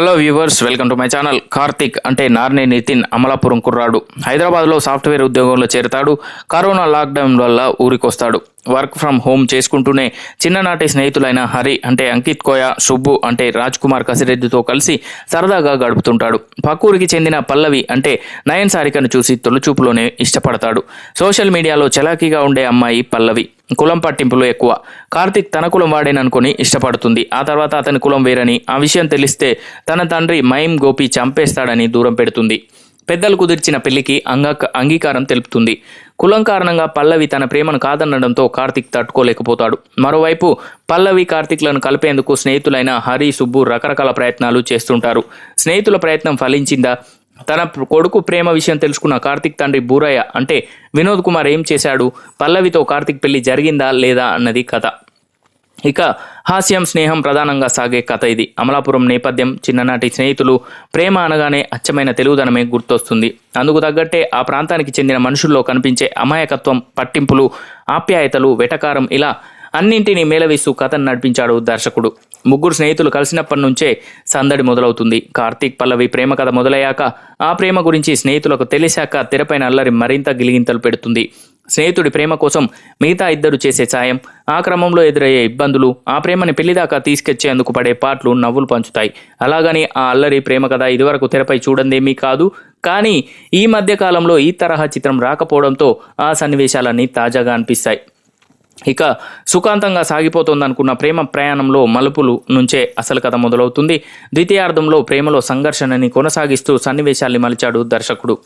Hello viewers welcome to my channel. Karthik అంటే నార్నే నితిన్ అమలాపురం కుర్రాడు. హైదరాబాద్లో సాఫ్ట్వేర్ ఉద్యోగంలో చేరతాడు. కరోనా లాక్డౌన్ వల్ల ఊరికొస్తాడు. వర్క్ ఫ్రమ్ హోమ్ చేసుకుంటూనే చిన్ననాటి స్నేహితులైన హరి అంటే అంకిత్ కోయ సుబ్బు అంటే రాజ్ కుమార్ కసిరెడ్డితో కలిసి సరదాగా గడుపుతుంటాడు. పక్కూరికి చెందిన పల్లవి అంటే నయన్ సారికను చూసి తొలిచూపులోనే ఇష్టపడతాడు. సోషల్ మీడియాలో చలాకీగా ఉండే అమ్మాయి పల్లవి. కులం పట్టింపులు ఎక్కువ. కార్తిక్ తన కులం వాడేననుకొని ఇష్టపడుతుంది. ఆ తర్వాత అతని కులం వేరని ఆ విషయం తెలిస్తే తన తండ్రి మైమ్ గోపి చంపేస్తాడని దూరం పెడుతుంది. పెద్దలు కుదిర్చిన పెళ్ళికి అంగ అంగీకారం తెలుపుతుంది. కులం కారణంగా పల్లవి తన ప్రేమను కాదనడంతో కార్తిక్ తట్టుకోలేకపోతాడు. మరోవైపు పల్లవి కార్తిక్లను కలిపేందుకు స్నేహితులైన హరి సుబ్బు రకరకాల ప్రయత్నాలు చేస్తుంటారు. స్నేహితుల ప్రయత్నం ఫలించిందా? తన కొడుకు ప్రేమ విషయం తెలుసుకున్న కార్తిక్ తండ్రి బూరయ్య అంటే వినోద్ కుమార్ ఏం చేశాడు? పల్లవితో కార్తిక్ పెళ్ళి జరిగిందా లేదా అన్నది కథ. ఇక హాస్యం స్నేహం ప్రధానంగా సాగే కథ ఇది. అమలాపురం నేపథ్యం చిన్ననాటి స్నేహితులు ప్రేమ అనగానే అచ్చమైన తెలుగుదనమే గుర్తొస్తుంది. అందుకు తగ్గట్టే ఆ ప్రాంతానికి చెందిన మనుషుల్లో కనిపించే అమాయకత్వం పట్టింపులు ఆప్యాయతలు వెటకారం ఇలా అన్నింటినీ మేలవేస్తూ కథను నడిపించాడు దర్శకుడు. ముగ్గురు స్నేహితులు కలిసినప్పటి నుంచే సందడి మొదలవుతుంది. కార్తీక్ పల్లవి ప్రేమ కథ మొదలయ్యాక ఆ ప్రేమ గురించి స్నేహితులకు తెలిసాక తెరపైన అల్లరి మరింత గిలిగింతలు పెడుతుంది. స్నేహితుడి ప్రేమ కోసం మిగతా ఇద్దరు చేసే సాయం ఆ క్రమంలో ఎదురయ్యే ఇబ్బందులు ఆ ప్రేమని పెళ్ళిదాకా తీసుకొచ్చేందుకు పడే పాటలు నవ్వులు పంచుతాయి. అలాగని ఆ అల్లరి ప్రేమ కథ ఇదివరకు తెరపై చూడందేమీ కాదు. కానీ ఈ మధ్య కాలంలో ఈ తరహా చిత్రం రాకపోవడంతో ఆ సన్నివేశాలన్నీ తాజాగా అనిపిస్తాయి. ఇక సుఖాంతంగా సాగిపోతుందనుకున్న ప్రేమ ప్రయాణంలో మలుపులు నుంచే అసలు కథ మొదలవుతుంది. ద్వితీయార్థంలో ప్రేమలో సంఘర్షణని కొనసాగిస్తూ సన్నివేశాల్ని మలిచాడు దర్శకుడు.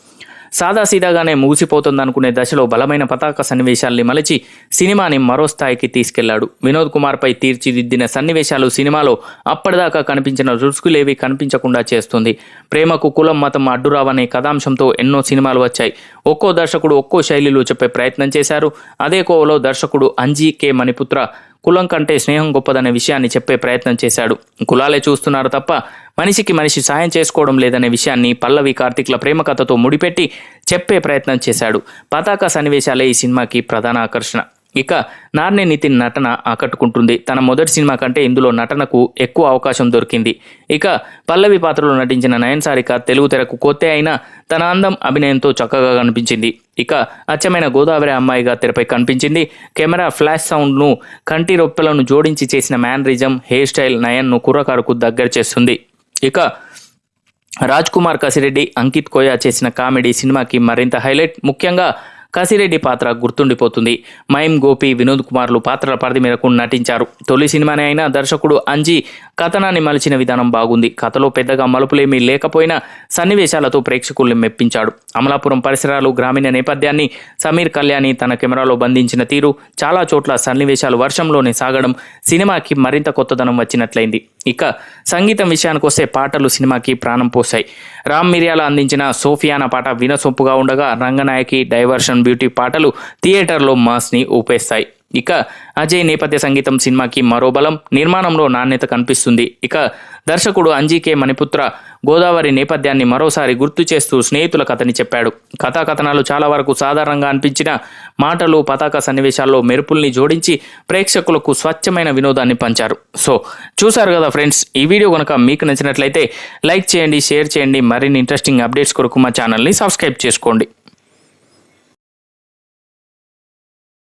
సాదాసీదాగానే ముగిసిపోతుందనుకునే దశలో బలమైన పతాక సన్నివేశాల్ని మలచి సినిమాని మరో స్థాయికి తీసుకెళ్ళాడు. వినోద్ కుమార్పై తీర్చిదిద్దిన సన్నివేశాలు సినిమాలో అప్పటిదాకా కనిపించిన రుసుకులేవి కనిపించకుండా చేస్తుంది. ప్రేమకు కులం మతం అడ్డురావనే కథాంశంతో ఎన్నో సినిమాలు వచ్చాయి. ఒక్కో దర్శకుడు ఒక్కో శైలిలో చెప్పే ప్రయత్నం చేశారు. అదే కోవలో దర్శకుడు అంజీ కే. మణిపుత్ర కులం కంటే స్నేహం గొప్పదనే విషయాన్ని చెప్పే ప్రయత్నం చేశాడు. కులాలే చూస్తున్నారు తప్ప మనిషికి మనిషి సాయం చేసుకోవడం లేదనే విషయాన్ని పల్లవి కార్తిక్ల ప్రేమ కథతో ముడిపెట్టి చెప్పే ప్రయత్నం చేశాడు. పతాక సన్నివేశాలే ఈ సినిమాకి ప్రధాన ఆకర్షణ. ఇక నార్నే నితిన్ నటన ఆకట్టుకుంటుంది. తన మొదటి సినిమా కంటే ఇందులో నటనకు ఎక్కువ అవకాశం దొరికింది. ఇక పల్లవి పాత్రలో నటించిన నయన్సారిక తెలుగు తెరకు కొత్తే అయినా తన అందం అభినయంతో చక్కగా కనిపించింది. ఇక అచ్చమైన గోదావరి అమ్మాయిగా తెరపై కనిపించింది. కెమెరా ఫ్లాష్ సౌండ్ను కంటి రొప్పెలను జోడించి చేసిన మ్యానరిజం హెయిర్ స్టైల్ నయన్ను కుర్రకారుకు దగ్గర చేస్తుంది. ఇక రాజ్ కుమార్ కసిరెడ్డి అంకిత్ కోయా చేసిన కామెడీ సినిమాకి మరింత హైలైట్. ముఖ్యంగా కసిరెడ్డి పాత్ర గుర్తుండిపోతుంది. మయం గోపి వినోద్ కుమార్లు పాత్రల పరిధి మేరకు నటించారు. తొలి సినిమానే అయినా దర్శకుడు అంజీ కథనాన్ని మలిచిన విధానం బాగుంది. కథలో పెద్దగా మలుపులేమీ లేకపోయినా సన్నివేశాలతో ప్రేక్షకుల్ని మెప్పించాడు. అమలాపురం పరిసరాలు గ్రామీణ నేపథ్యాన్ని సమీర్ కళ్యాణి తన కెమెరాలో బంధించిన తీరు చాలా చోట్ల సన్నివేశాలు వర్షంలోనే సాగడం సినిమాకి మరింత కొత్తదనం వచ్చినట్లయింది. ఇక సంగీతం విషయానికి వస్తే పాటలు సినిమాకి ప్రాణం పోసాయి రామ్ మిర్యాల అందించిన సోఫియానా పాట వినసొంపుగా ఉండగా రంగనాయకి డైవర్షన్ బ్యూటీ పాటలు థియేటర్లో మాస్ని ఊపేస్తాయి ఇక అజయ్ నేపథ్య సంగీతం సినిమాకి మరో బలం నిర్మాణంలో నాణ్యత కనిపిస్తుంది. ఇక దర్శకుడు అంజీకే మణిపుత్ర గోదావరి నేపథ్యాన్ని మరోసారి గుర్తు చేస్తూ స్నేహితుల కథని చెప్పాడు. కథాకథనాలు చాలా వరకు సాధారణంగా అనిపించిన మాటలు పతాక సన్నివేశాల్లో మెరుపుల్ని జోడించి ప్రేక్షకులకు స్వచ్ఛమైన వినోదాన్ని పంచారు. సో చూశారు కదా ఫ్రెండ్స్ ఈ వీడియో కనుక మీకు నచ్చినట్లయితే లైక్ చేయండి షేర్ చేయండి మరిన్ని ఇంట్రెస్టింగ్ అప్డేట్స్ కొరకు మా ఛానల్ని సబ్స్క్రైబ్ చేసుకోండి.